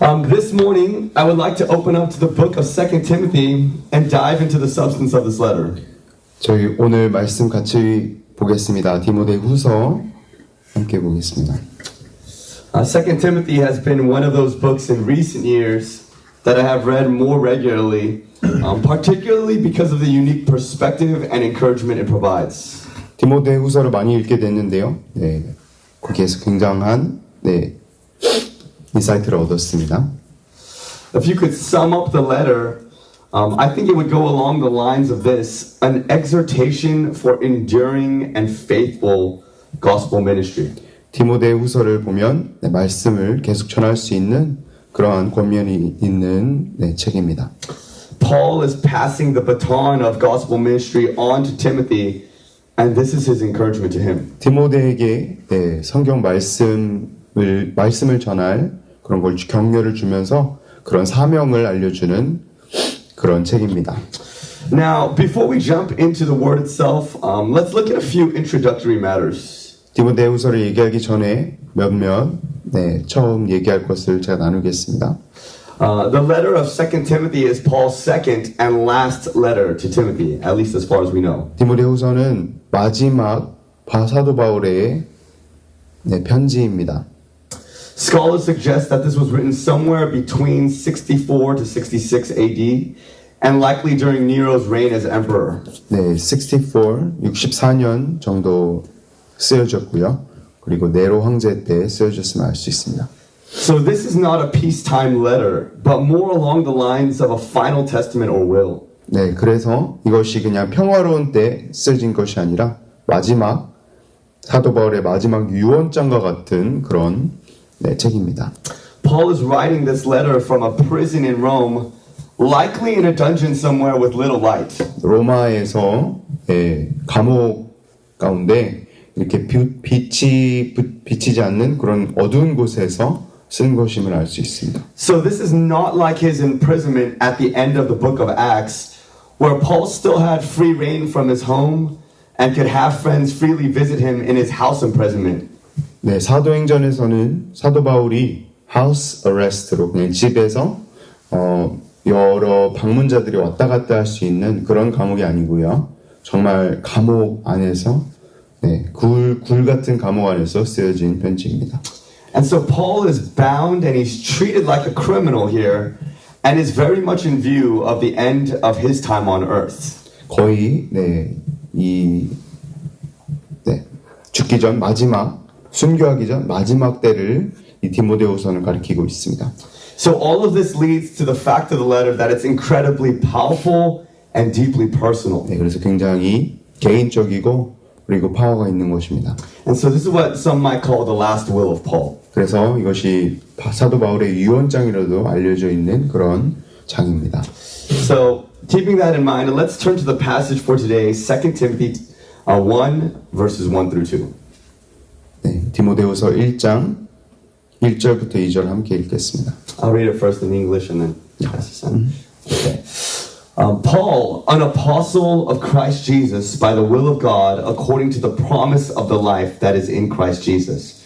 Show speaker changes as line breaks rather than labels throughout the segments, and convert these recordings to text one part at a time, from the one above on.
Um, this morning, I would like to open up to the book of 2 Timothy and dive into the substance of this letter.
저희 오늘 말씀 같이 보겠습니다. 디모데 후서 함께 보겠습니다.
Uh, 2 Timothy has been one of those books in recent years that I have read more regularly, um, particularly because of the unique perspective and encouragement it provides.
디모데 후서를 많이 읽게 됐는데요. 네, 거기에서 굉장한 네, 인사이트를 얻었습니다.
If you could sum up the letter, um, I think it would go along the lines of this an exhortation for enduring and faithful gospel ministry.
디모데 후서를 보면 네, 말씀을 계속 전할 수 있는 그러한 권면이 있는 네, 책입니다.
Paul is passing the baton of gospel ministry on to Timothy, and this is his encouragement to him.
디모데에게 네, 성경 말씀을 말씀을 전할 그런 걸 격려를 주면서 그런 사명을 알려주는 그런 책입니다.
Now, before we jump into the word itself, um, let's look at a few introductory matters.
디모데 후서를 얘기하기 전에 몇몇 네, 처음 얘기할 것을 제가 나누겠습니다.
Uh, the letter of 2 Timothy is Paul's second and last letter to Timothy, at least as far as we know.
디모데 후서는 마지막 바- 사도 바울의 네, 편지입니다.
Scholars suggest that this was written somewhere between 64 to 66 AD, and likely during Nero's reign as emperor.
네, 64, 64년 정도 쓰여졌고요. 그리고 네로 황제 때 쓰여졌음을 알 수 있습니다.
So this is not a peacetime letter, but more along the lines of a final testament or will.
네, 그래서 이것이 그냥 평화로운 때 쓰여진 것이 아니라 마지막 사도 바울의 마지막 유언장과 같은 그런 네, 책입니다.
Paul is writing this letter from a prison in Rome, likely in a dungeon somewhere with little light.
로마에서 예, 감옥 가운데 이렇게 비- 빛이 비- 비치지 않는 그런 어두운 곳에서 쓴 것임을 알 수 있습니다.
So this is not like his imprisonment at the end of the book of Acts, where Paul still had free reign from his home and could have friends freely visit him in his house imprisonment.
네, 사도행전에서는 사도 바울이 하우스 어레스트로 그냥 집에서 어, 여러 방문자들이 왔다 갔다 할 수 있는 그런 감옥이 아니고요. 정말 감옥 안에서 네, 굴, 굴 같은 감옥 안에서 쓰여진 편지입니다.
And so Paul is bound and he's treated like a criminal here and is very much in view of the end of his time on earth.
거의 네, 이 네, 죽기 전 마지막 순교하기 전 마지막 때를 이 디모데후서는 가리키고 있습니다.
So all of this leads to the fact of the letter that it's incredibly powerful and deeply personal.
네, 그래서 굉장히 개인적이고 그리고 파워가 있는 것입니다.
And so this is what some might call the last will of Paul.
그래서 이것이 바- 사도 바울의 유언장이라도 알려져 있는 그런 장입니다.
So keeping that in mind, let's turn to the passage for today, 2 Timothy uh, 1, verses 1 through 2.
네, 디모데후서 1장 1절부터 2절 함께 읽겠습니다.
I'll read it first in English and then pass this on. Okay. Um, Paul, an apostle of Christ Jesus, by the will of God, according to the promise of the life that is in Christ Jesus.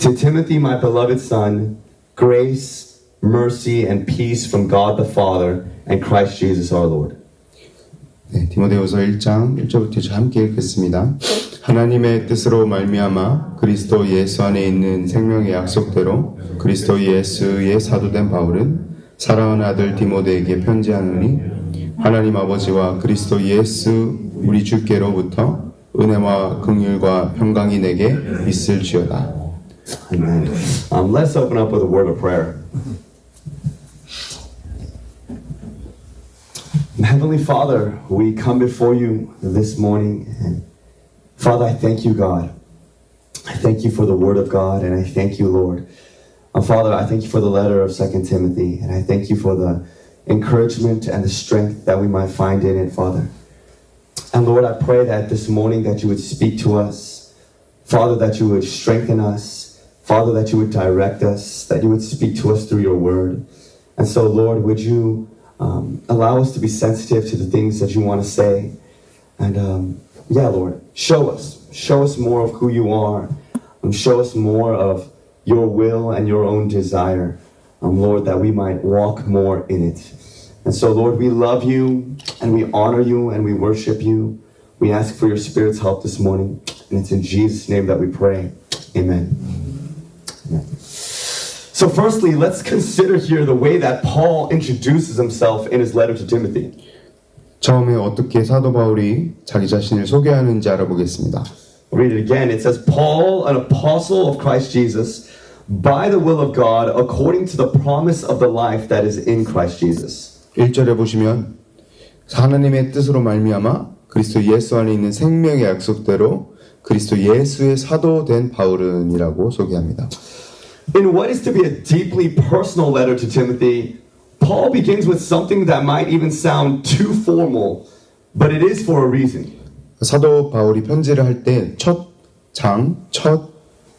To Timothy, my beloved son, grace, mercy, and peace from God the Father and Christ Jesus our Lord.
네, 디모데후서 1장 1절부터 2절 함께 읽겠습니다. 하나님의 뜻으로 말미암아 그리스도 예수 안에 있는 생명의 약속대로 그리스도 예수의 사도된 바울은 사랑하는 아들 디모데에게 편지하노니 하나님 아버지와 그리스도 예수 우리 주께로부터 은혜와 긍휼과 평강이 내게 있을지어다.
Amen. Um, let's open up with a word of prayer. Heavenly Father, we come before you this morning. And Father, I thank you, God. I thank you for the word of God, and I thank you, Lord. Father, I thank you for the letter of Second Timothy, and I thank you for the encouragement and the strength that we might find in it, Father. And Lord, I pray that this morning that you would speak to us, Father, that you would strengthen us, Father, that you would direct us, that you would speak to us through your word. And so, Lord, would you um, allow us to be sensitive to the things that you want to say? And um, yeah, Lord, show us. Show us more of who you are. And show us more of your will and your own desire um, Lord, that we might walk more in it. And so, Lord, we love you and we honor you and we worship you. We ask for your Spirit's help this morning. And it's in Jesus' name that we pray. Amen. Amen. So, firstly, let's consider here the way that Paul introduces himself in his letter to Timothy.
처음에 어떻게 사도 바울이 자기 자신을 소개하는지 알아보겠습니다.
Read it again. It says, Paul, an apostle of Christ Jesus, by the will of God, according to the promise of the life that is in Christ Jesus.
1절에 보시면 하나님의 뜻으로 말미암아 그리스도 예수 안에 있는 생명의 약속대로 그리스도 예수의 사도 된 바울은이라고 소개합니다.
In what is to be a deeply personal letter to Timothy, Paul begins with something that might even sound too formal, but it is for a reason.
사도 바울이 편지를 할 때 첫 장, 첫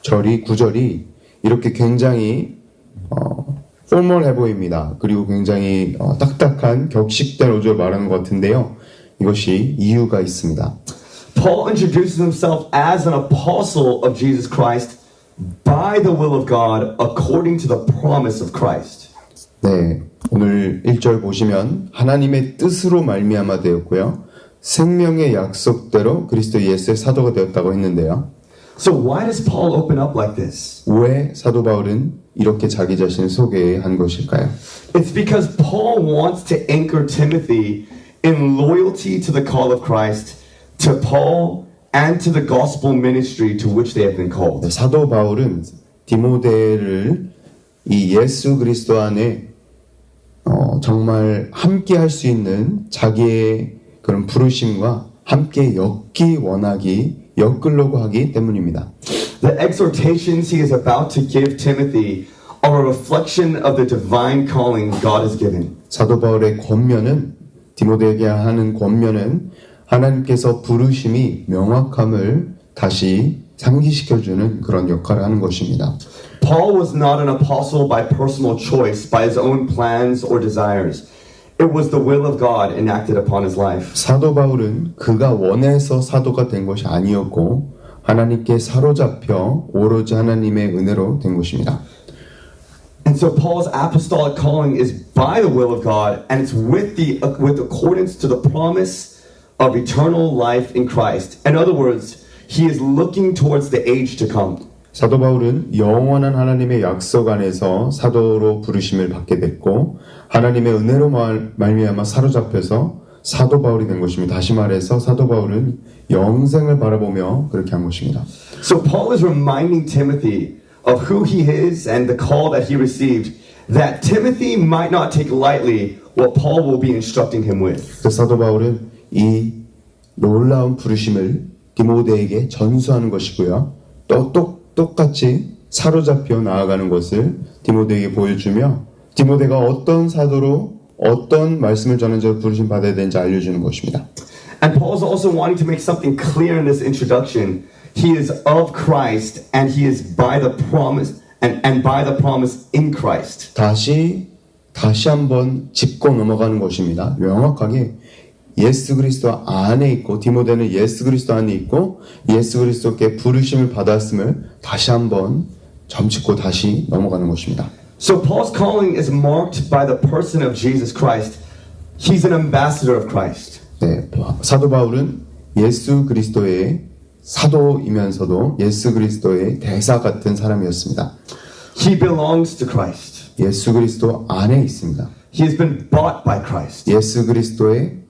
절이 구절이 이렇게 굉장히 어, 포멀해 보입니다. 그리고 굉장히 어, 딱딱한 격식된 어조를 말하는 것 같은데요. 이것이 이유가 있습니다.
Paul introduces himself as an apostle of Jesus Christ by the will of God, according to the promise of Christ.
네, 오늘 1절 보시면 하나님의 뜻으로 말미암아 되었고요. 생명의 약속대로 그리스도 예수의 사도가 되었다고 했는데요.
So, why does Paul open up like this?
왜 사도 바울은 이렇게 자기 자신을 소개한 것일까요?
It's because Paul wants to anchor Timothy in loyalty to the call of Christ, to Paul, and to the gospel ministry to which they have been called.
네, 사도 바울은 디모데를 이 예수 그리스도 안에 어, 정말 함께 할 수 있는 자기의 그런 부르심과 함께 엮기 원하기 엮으려고 하기 때문입니다.
The exhortations he is about to give Timothy are a reflection of the divine calling God has given.
사도 바울의 권면은 디모데에게 하는 권면은 하나님께서 부르심이 명확함을 다시 상기시켜주는 그런 역할을 하는 것입니다.
Paul was not an apostle by personal choice, by his own plans or desires. It was the will of God enacted upon his life.
사도 바울은 그가 원해서 사도가 된 것이 아니었고 하나님께 사로잡혀 오로지 하나님의 은혜로 된 것입니다.
And so Paul's apostolic calling is by the will of God, and it's with the with accordance to the promise of eternal life in Christ. In other words, he is looking towards the age to come.
사도 바울은 영원한 하나님의 약속 안에서 사도로 부르심을 받게 됐고 하나님의 은혜로 말, 말미암아 사로잡혀서 사도 바울이 된 것입니다. 다시 말해서 사도 바울은 영생을 바라보며 그렇게 한 것입니다.
So Paul is reminding Timothy of who he is and the call that he received, that Timothy might not take lightly what Paul will be instructing him with.
그 사도 바울은 이 놀라운 부르심을 디모데에게 전수하는 것이고요. 또 똑, 똑같이 사로잡혀 나아가는 것을 디모데에게 보여주며 디모데가 어떤 사도로 어떤 말씀을 전하자 부르심 받아야 되는지 알려주는 것입니다.
And Paul's also wanting to make something clear in this introduction. He is of Christ and he is by the promise and, and by the promise in Christ.
다시 다시 한번 짚고 넘어가는 것입니다. 명확하게 예수 그리스도 안에 있고 디모데는 예수 그리스도 안에 있고 예수 그리스도께 부르심을 받았음을 다시 한번 점찍고 다시 넘어가는 것입니다.
So Paul's calling is marked by the person of Jesus Christ. He's an ambassador of Christ.
네, 사도 바울은 예수 그리스도의 사도이면서도 예수 그리스도의 대사 같은 사람이었습니다.
He belongs to Christ.
예수 그리스도 안에 있습니다.
He has been bought by Christ.
예수 그리스도의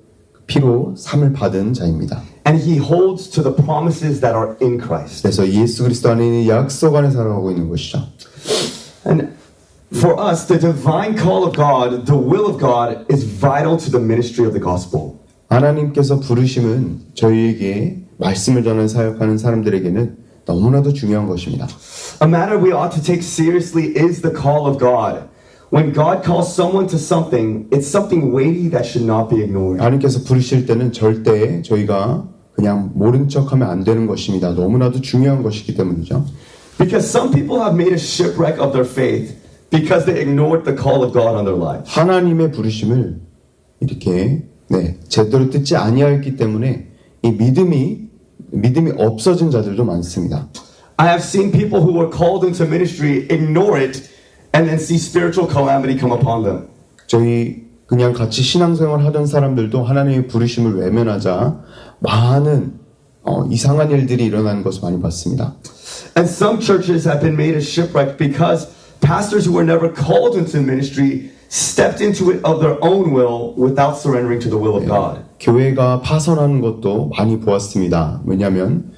피로 삼을 받은 자입니다.
And he holds to the promises that are in Christ.
그래서 예수 그리스도 안에 있는 약속 안에 살아가고 있는 것이죠.
And for us, the divine call of God, the will of God, is vital to the ministry of the gospel.
하나님께서 부르심은 저희에게 말씀을 전하는 사역하는 사람들에게는 너무나도 중요한 것입니다.
A matter we ought to take seriously is the call of God. When God calls someone to something, it's something weighty that should not be ignored.
하나님께서 부르실 때는 절대 저희가 그냥 모른 척하면 안 되는 것입니다. 너무나도 중요한 것이기 때문이죠.
Because some people have made a shipwreck of their faith because they ignored the call of God on their lives.
하나님의 부르심을 이렇게 네, 제대로 듣지 아니하였기 때문에 이 믿음이 믿음이 없어진 자들도 많습니다.
I have seen people who were called into ministry ignore it and then see spiritual calamity come upon them.
저희 그냥 같이 신앙생활 하던 사람들도 하나님의 부르심을 외면하자 많은 어, 이상한 일들이 일어나는 것을 많이 봤습니다.
And some churches have been made a shipwreck because pastors who were never called into ministry stepped into it of their own will without surrendering to the will of God.
교회가 파선하는 것도 많이 보았습니다. 왜냐하면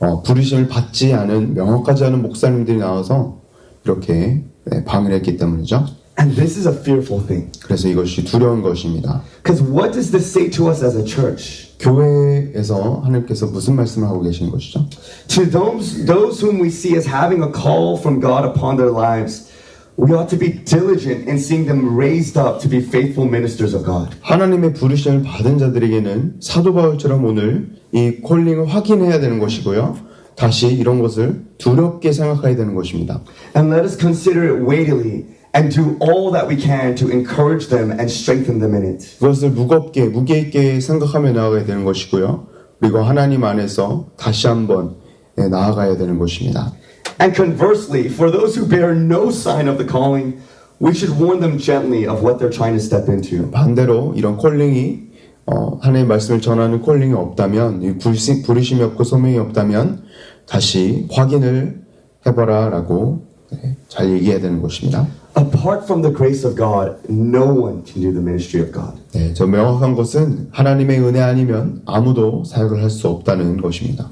어, 부르심을 받지 않은 명확하지 않은 목사님들이 나와서 이렇게 네, 방해를 했기 때문이죠.
And this is a fearful thing.
그래서 이것이 두려운 것입니다.
Because what does this say to us as a church?
교회에서 하나님께서 무슨 말씀을 하고 계신 것이죠?
To those, those whom we see as having a call from God upon their lives, we ought to be diligent in seeing them raised up to be faithful ministers of God.
하나님의 부르심을 받은 자들에게는 사도 바울처럼 오늘 이 콜링을 확인해야 되는 것이고요. 다시 이런 것을 두렵게 생각해야 되는 것입니다.
And let us consider it weightily and do all that we can to encourage them and strengthen them in it.
그것을 무겁게 무게 있게 생각하며 나아가야 되는 것이고요. 그리고 하나님 안에서 다시 한번 예, 나아가야 되는 것입니다.
And conversely, for those who bear no sign of the calling, we should warn them gently of what they're trying to step into.
반대로 이런 콜링이 어, 하나님의 말씀을 전하는 콜링이 없다면 부르심이 없고 소명이 없다면 다시 확인을 해봐라라고 네, 잘 얘기해야 되는 것입니다.
Apart from the grace of God, no one can do the ministry of God.
네, 저 명확한 것은 하나님의 은혜 아니면 아무도 사역을 할 수 없다는 것입니다.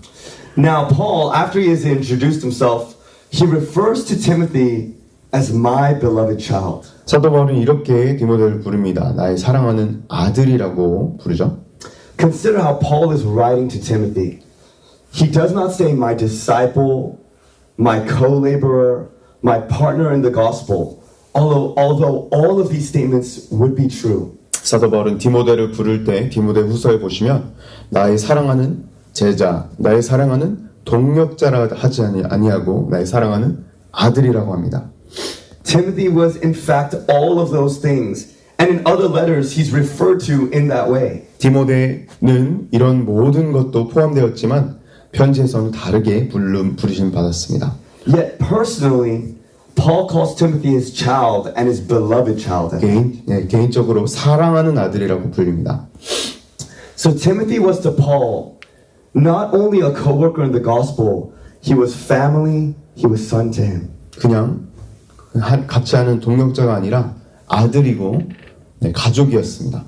Now, Paul, after he has introduced himself, he refers to Timothy as my beloved child.
사도 바울은 이렇게 디모데를 부릅니다. 나의 사랑하는 아들이라고 부르죠.
Consider how Paul is writing to Timothy. He does not say, my disciple, my co laborer, my partner in the gospel, although, although all of these statements would be true.
사도 바울은 디모데를 부를 때 디모데 후서에 보시면 나의 사랑하는 제자, 나의 사랑하는 동력자라 하지 아니- 아니하고 나의 사랑하는 아들이라고 합니다.
Timothy was, in fact, all of those things. And in other letters, he's referred to in that way.
디모데는 이런 모든 것도 포함되었지만 편지에서는 다르게 부름 부르심 받았습니다.
Yet, personally, Paul calls Timothy his child and his beloved child.
개인 예, 개인적으로 사랑하는 아들이라고 불립니다.
So, Timothy was to Paul not only a co worker in the gospel, he was family, he was son to him.
그냥 한- 같이 하는 동력자가 아니라 아들이고 네, 가족이었습니다.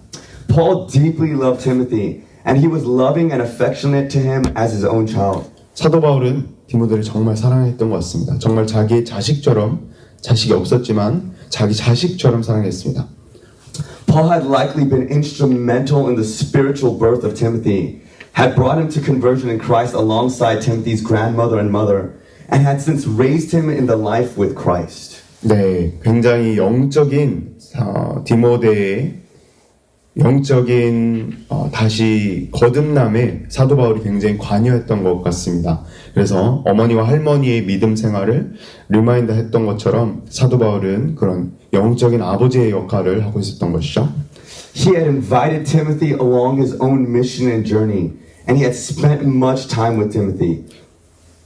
Paul deeply loved Timothy, and he was loving and affectionate to him as his own child.
사도 바울은 디모데를 정말 사랑했던 것 같습니다. 정말 자기 자식처럼 자식이 없었지만 자기 자식처럼 사랑했습니다.
Paul had likely been instrumental in the spiritual birth of Timothy, had brought him to conversion in Christ alongside Timothy's grandmother and mother, and had since raised him in the life with Christ.
네, 굉장히 영적인 어, 디모데의 영적인 어, 다시 거듭남에 사도 바울이 굉장히 관여했던 것 같습니다. 그래서 어머니와 할머니의 믿음 생활을 리마인드 했던 것처럼 사도 바울은 그런 영적인 아버지의 역할을 하고 있었던 것이죠.
He had invited Timothy along his own mission and journey, and he had spent much time with Timothy.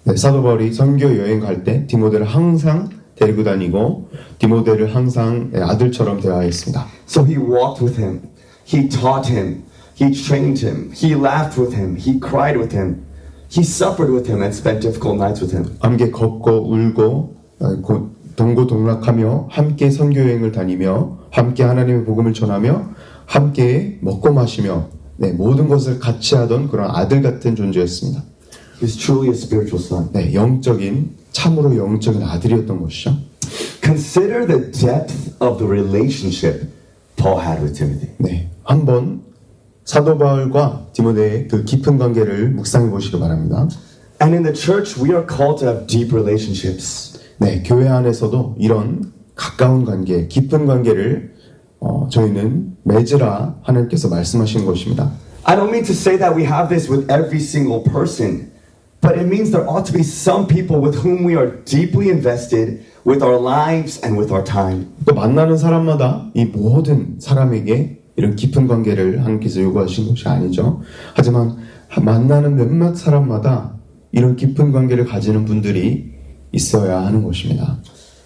네, 사도 바울이 선교 여행 갈 때 디모데를 항상 데리고 다니고 디모데를 항상 네, 아들처럼 대화했습니다.
So he walked with him, he taught him, he trained him, he laughed with him, he cried with him, he suffered with him, and spent difficult nights with him.
함께 걷고 울고 어, 고- 동고동락하며 함께 선교 여행을 다니며 함께 하나님의 복음을 전하며 함께 먹고 마시며 네, 모든 것을 같이 하던 그런 아들 같은 존재였습니다.
He was truly a spiritual son.
네, 영적인 참으로 영적인 아들이었던 것이죠.
Consider the depth of the relationship Paul had with Timothy.
네, 한번 사도 바울과 디모데의 그 깊은 관계를 묵상해 보시기 바랍니다.
And in the church, we are called to have deep relationships.
네, 교회 안에서도 이런 가까운 관계, 깊은 관계를 어, 저희는 맺으라 하나님께서 말씀하신 것입니다.
I don't mean to say that we have this with every single person, but it means there ought to be some people with whom we are deeply invested with our lives and with our time.
또 만나는 사람마다 이 모든 사람에게 이런 깊은 관계를 하나님께서 요구하신 것이 아니죠. 하지만 만나는 몇몇 사람마다 이런 깊은 관계를 가지는 분들이 있어야 하는 것입니다.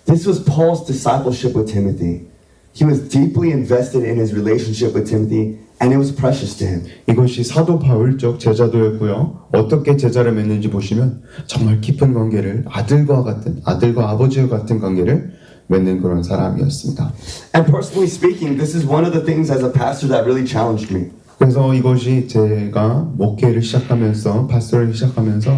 This was Paul's discipleship with Timothy. He was deeply invested in his relationship with Timothy, and it was precious to him.
이것이 사도 바울적 제자도였고요. 어떻게 제자를 맺는지 보시면 정말 깊은 관계를 아들과 같은 아들과 아버지와 같은 관계를 맺는 그런 사람이었습니다.
And personally speaking, this is one of the things as a pastor that really challenged me.
그래서 이것이 제가 목회를 시작하면서 파스터를 시작하면서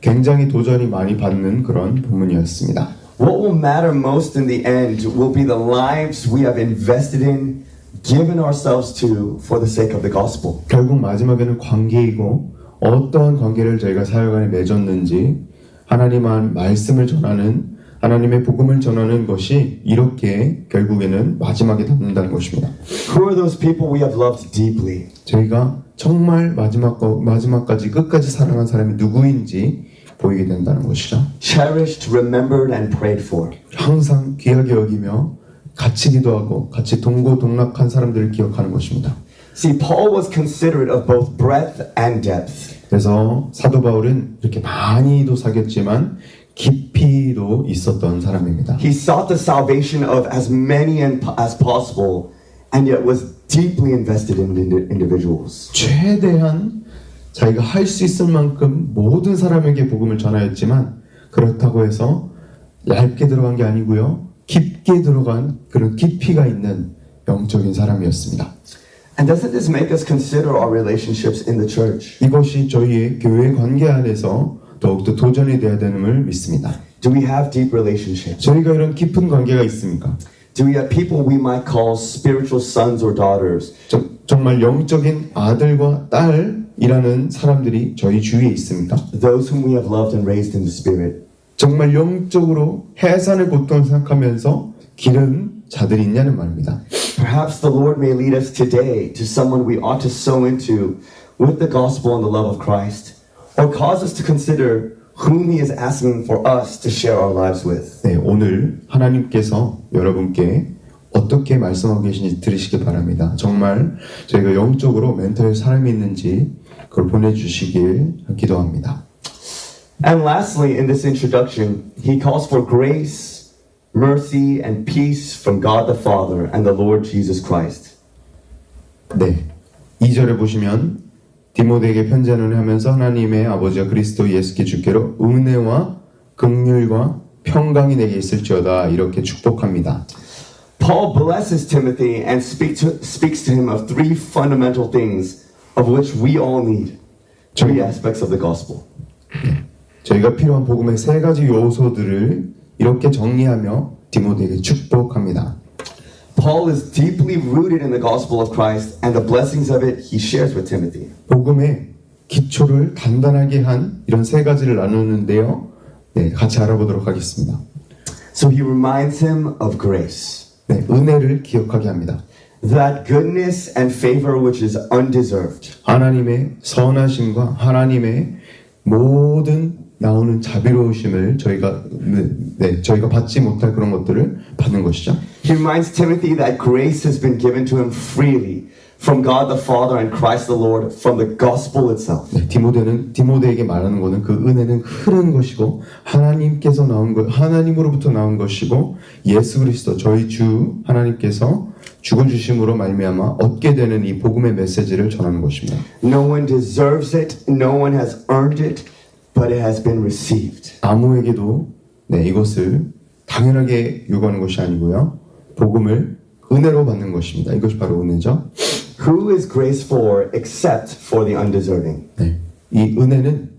굉장히 도전이 많이 받는 그런 부분이었습니다.
What will matter most in the end will be the lives we have invested in, given ourselves to for the sake of the gospel.
결국 마지막에는 관계이고 어떠한 관계를 저희가 사역안에 맺었는지 하나님한 말씀을 전하는 하나님의 복음을 전하는 것이 이렇게 결국에는 마지막에 닿는다는 것입니다.
Who are those people we have loved deeply?
저희가 정말 마지막 거, 마지막까지 끝까지 사랑한 사람이 누구인지 보이게 된다는 것이죠.
Cherished, remembered, and prayed for.
항상 귀하게 여기며 같이 기도하고 같이 동고동락한 사람들을 기억하는 것입니다.
See, Paul was considerate of both breadth and depth.
그래서 사도 바울은 이렇게 많이도 사귀었지만 깊이도 있었던 사람입니다.
He sought the salvation of as many as possible, and yet was deeply invested in indi- individuals.
최대한 자기가 할 수 있을 만큼 모든 사람에게 복음을 전하였지만 그렇다고 해서 얇게 들어간 게 아니고요. 깊게 들어간 그런 깊이가 있는 영적인 사람이었습니다.
And doesn't this make us consider our relationships in the church?
이것이 저희의 교회 관계 안에서 더욱더 도전이 되어야 되는을 믿습니다.
Do we have deep relationships?
저희가 이런 깊은 관계가 있습니까?
Do we have people we might call spiritual sons or daughters?
저- 정말 영적인 아들과 딸이라는 사람들이 저희 주위에 있습니까?
Those whom we have loved and raised in the Spirit.
정말 영적으로 해산의 고통을 생각하면서 기른 자들이 있냐는 말입니다.
Perhaps the Lord may lead us today to someone we ought to sow into with the gospel and the love of Christ, or cause us to consider whom He is asking for us to share our lives with.
네, 오늘 하나님께서 여러분께 어떻게 말씀하고 계신지 들으시기 바랍니다. 정말 저희가 영적으로 멘토의 사람이 있는지 그걸 보내주시길 기도합니다.
And lastly, in this introduction, He calls for grace, mercy, and peace from God the Father and the Lord Jesus Christ.
네. 2절에 보시면 디모데에게 편지하는 하면서 하나님의 아버지와 그리스도 예수께 주께로 은혜와 긍휼과 평강이 내게 있을지어다 이렇게 축복합니다.
Paul blesses Timothy and speak to, speaks to him of three fundamental things of which we all need. Three aspects of the gospel.
저희가 필요한 복음의 세 가지 요소들을 이렇게 정리하며 디모데에게 축복합니다.
Paul is deeply rooted in the gospel of Christ, and the blessings of it he shares with Timothy.
복음의 기초를 단단하게 한 이런 세 가지를 나누는데요. 네, 같이 알아보도록 하겠습니다.
So he reminds him of grace,
네, 은혜를 기억하게 합니다.
that goodness and favor which is undeserved.
하나님의 선하심과 하나님의 모든 나오는 자비로우심을 저희가 네, 네, 저희가 받지 못할 그런 것들을 받는 것이죠.
He reminds Timothy that grace has been given to him freely from God the Father and Christ the Lord from the gospel itself.
네, 디모데는 디모데에게 말하는 것은 그 은혜는 흐른 것이고 하나님께서 나온 것 하나님으로부터 나온 것이고 예수 그리스도 저희 주 하나님께서 죽어 주심으로 말미암아 얻게 되는 이 복음의 메시지를 전하는 것입니다.
No one deserves it, no one has earned it, but it has been received.
아무에게도 네, 이것을 당연하게 요구하는 것이 아니고요. 복음을 은혜로 받는 것입니다. 이것이 바로 은혜죠.
Who is grace for except for the undeserving?
네. 이 은혜는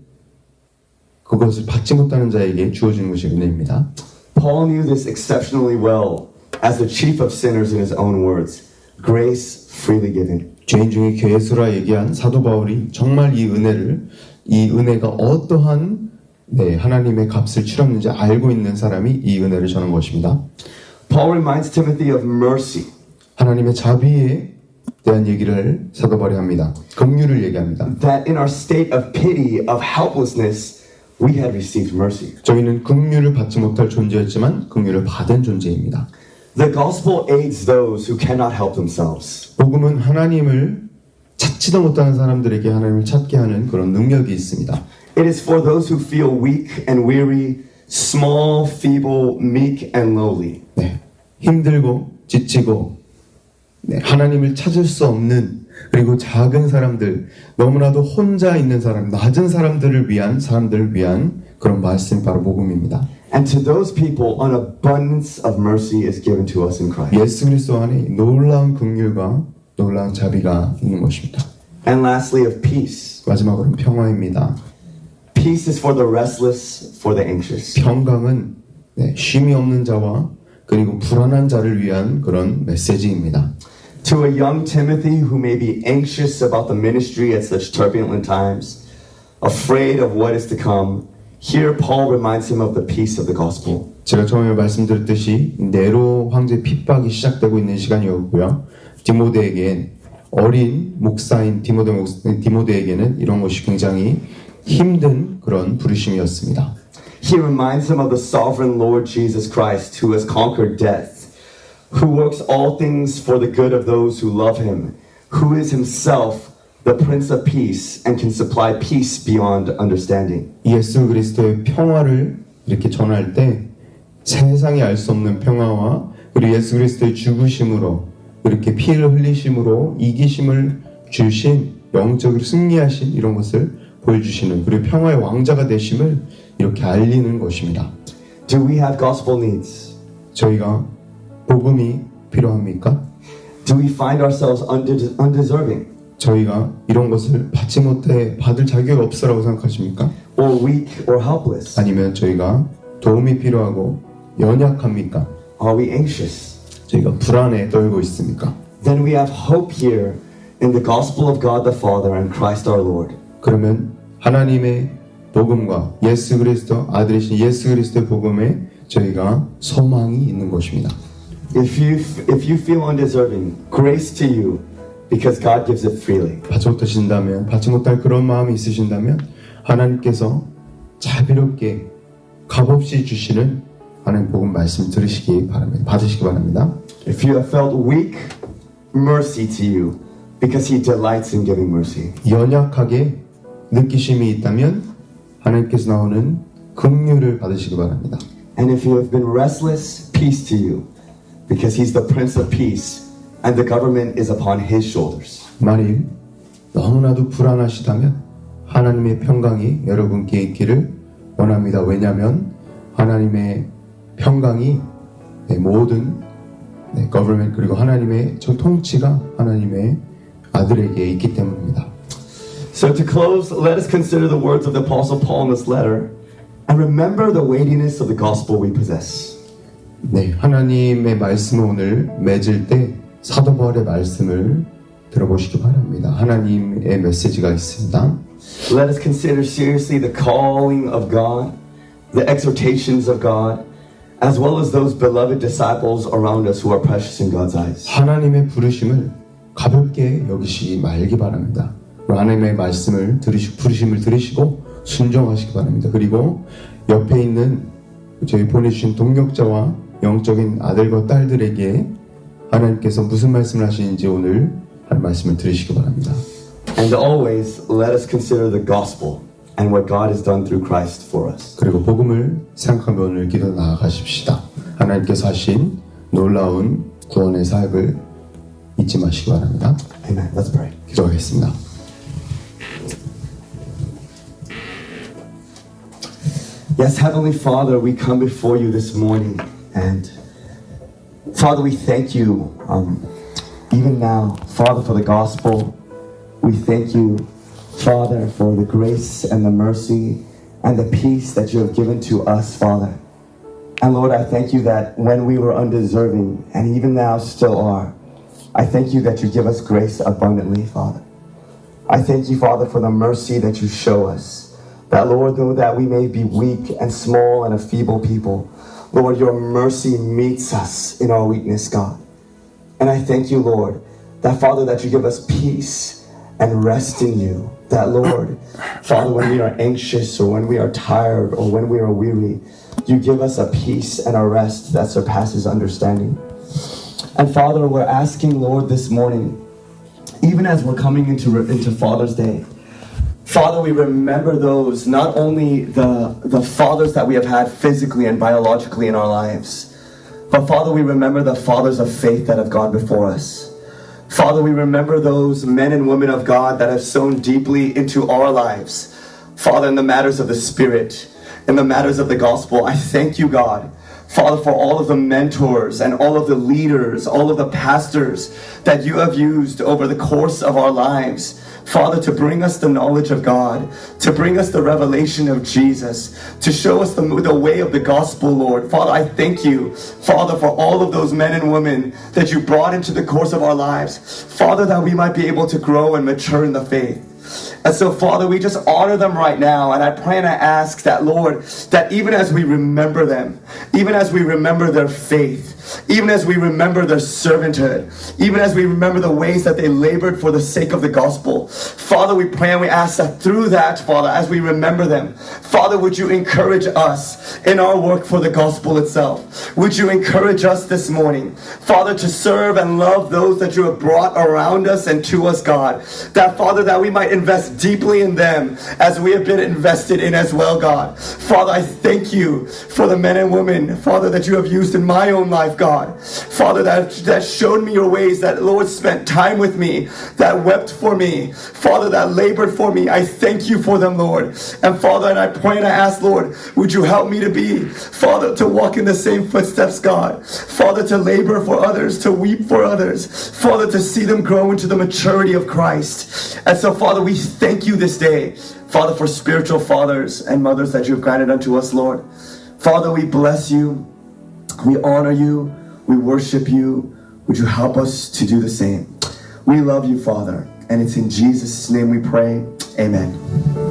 그것을 받지 못하는 자에게 주어지는 것이 은혜입니다.
Paul knew this exceptionally well as the chief of sinners in his own words. Grace freely given.
죄인 중에 괴수라 얘기한 사도 바울이 정말 이 은혜를 이 은혜가 어떠한 네, 하나님의 값을 치렀는지 알고 있는 사람이 이 은혜를 전한 것입니다.
Paul reminds Timothy of mercy.
하나님의 자비에 대한 얘기를 사도 바울이 합니다. 긍휼을 얘기합니다.
That in our state of pity, of helplessness, we had received mercy.
저희는 긍휼을 받지 못할 존재였지만 긍휼을 받은 존재입니다.
The gospel aids those who cannot help themselves.
복음은 하나님을 찾지도 못하는 사람들에게 하나님을 찾게 하는 그런 능력이 있습니다.
It is for those who feel weak and weary small, feeble, meek, and lowly.
네, 힘들고 지치고 네, 하나님을 찾을 수 없는 그리고 작은 사람들 너무나도 혼자 있는 사람 낮은 사람들을 위한 사람들을 위한 그런 말씀 바로 복음입니다.
And to those people, an abundance of mercy is given to us in Christ.
예수 그리스도 안에 놀라운 긍휼과 놀라운 자비가 있는 것입니다.
And lastly, of peace.
마지막으로는 평화입니다.
Peace is for the restless, for the anxious.
평강은 네, 쉼이 없는 자와 그리고 불안한 자를 위한 그런 메시지입니다.
To a young Timothy who may be anxious about the ministry at such turbulent times, afraid of what is to come, here Paul reminds him of the peace of the gospel.
제가 처음에 말씀드렸듯이 네로 황제 핍박이 시작되고 있는 시간이었고요. 디모데에겐 어린 목사인 디모데 목, 디모데에게는 이런 것이 굉장히 힘든 그런 부르심이었습니다.
He reminds him of the sovereign Lord Jesus Christ who has conquered death, who works all things for the good of those who love him, who is himself the Prince of Peace and can supply peace beyond understanding.
예수 그리스도의 평화를 이렇게 전할 때 세상이 알 수 없는 평화와 그리고 예수 그리스도의 죽으심으로 이렇게 피를 흘리심으로 이기심을 주신 영적으로 승리하신 이런 것을 보여주시는 그리고 평화의 왕자가 되심을 이렇게 알리는 것입니다.
Do we have gospel needs?
저희가 복음이 필요합니까?
Do we find ourselves unde- undeserving
저희가 이런 것을 받지 못해 받을 자격 없어라고 생각하십니까?
or weak or helpless?
아니면 저희가 도움이 필요하고 연약합니까?
Are we anxious?
저희가 불안에 떨고 있습니까?
Then we have hope here in the gospel of God the Father and Christ our Lord.
그러면 하나님의 복음과 예수 그리스도 아들이신 예수 그리스도의 복음에 저희가 소망이 있는 것입니다.
If you if you feel undeserving, grace to you because God gives it freely.
받지 못하신다면 받지 못할 그런 마음이 있으신다면 하나님께서 자비롭게 값없이 주시는 하나님 복음 말씀 들으시기 바랍니다. 받으시기 바랍니다.
If you have felt weak, mercy to you because he delights in giving mercy.
연약하게 느끼심이 있다면 하나님께서 나오는 긍휼을 받으시기 바랍니다.
And if you have been restless, peace to you because he's the prince of peace and the government is upon his shoulders.
만일 너무나도 불안하시다면 하나님의 평강이 여러분께 있기를 원합니다. 왜냐하면 하나님의 평강이 네, 모든 네, government 그리고 하나님의 저 통치가 하나님의 아들에게 있기 때문입니다.
So to close, let us consider the words of the apostle Paul in this letter and remember the weightiness of the gospel we possess.
네, 하나님의 말씀을 오늘 맺을 때 사도 바울의 말씀을 들어보시기 바랍니다. 하나님의 메시지가 있습니다.
Let us consider seriously the calling of God, the exhortations of God, as well as those beloved disciples around us who are precious in God's eyes.
하나님의 부르심을 가볍게 여기시기 말기 바랍니다. 하나님의 말씀을 들으시, 부르심을 들으시고 순종하시기 바랍니다. 그리고 옆에 있는 저희 보내주신 동역자와 영적인 아들과 딸들에게 하나님께서 무슨 말씀을 하시는지 오늘 할 말씀을 들으시기 바랍니다.
And always, let us consider the gospel and what God has done through Christ for us.
그리고 복음을 생각하며 오늘 기도 나아가십시다. 하나님께서 하신 놀라운 구원의 사역을 잊지 마시기 바랍니다.
Amen. Let's pray.
기도하겠습니다.
Yes, Heavenly Father, we come before you this morning, and Father, we thank you, um, even now, Father, for the gospel. We thank you, Father, for the grace and the mercy and the peace that you have given to us, Father. And Lord, I thank you that when we were undeserving, and even now still are, I thank you that you give us grace abundantly, Father. I thank you, Father, for the mercy that you show us. That, Lord, though that we may be weak and small and a feeble people, Lord, your mercy meets us in our weakness, God. And I thank you, Lord, that, Father, that you give us peace and rest in you. That, Lord, Father, when we are anxious or when we are tired or when we are weary, you give us a peace and a rest that surpasses understanding. And Father, we're asking, Lord, this morning, even as we're coming into, into Father's Day, Father, we remember those, not only the, the fathers that we have had physically and biologically in our lives, but Father, we remember the fathers of faith that have gone before us. Father, we remember those men and women of God that have sown deeply into our lives. Father, in the matters of the Spirit, in the matters of the gospel, I thank you, God. Father, for all of the mentors and all of the leaders, all of the pastors that you have used over the course of our lives. Father, to bring us the knowledge of God, to bring us the revelation of Jesus, to show us the, the way of the gospel, Lord. Father, I thank you, Father, for all of those men and women that you brought into the course of our lives. Father, that we might be able to grow and mature in the faith. And so, Father, we just honor them right now. And I pray and I ask that, Lord, that even as we remember them, even as we remember their faith, even as we remember their servanthood, even as we remember the ways that they labored for the sake of the gospel, Father, we pray and we ask that through that, Father, as we remember them, Father, would you encourage us in our work for the gospel itself? Would you encourage us this morning, Father, to serve and love those that you have brought around us and to us, God? That, Father, that we might invest deeply in them as we have been invested in as well, God. Father, I thank you for the men and women, Father, that you have used in my own life, God. Father, that, that showed me your ways, that Lord spent time with me, that wept for me, Father, that labored for me. I thank you for them, Lord. And Father, and I pray and I ask, Lord, would you help me to be, Father, to walk in the same footsteps, God. Father, to labor for others, to weep for others, Father, to see them grow into the maturity of Christ. And so, Father, we thank you this day, Father, for spiritual fathers and mothers that you have granted unto us, Lord. Father, we bless you. We honor you. We worship you. Would you help us to do the same? We love you, Father. And it's in Jesus' name we pray. Amen.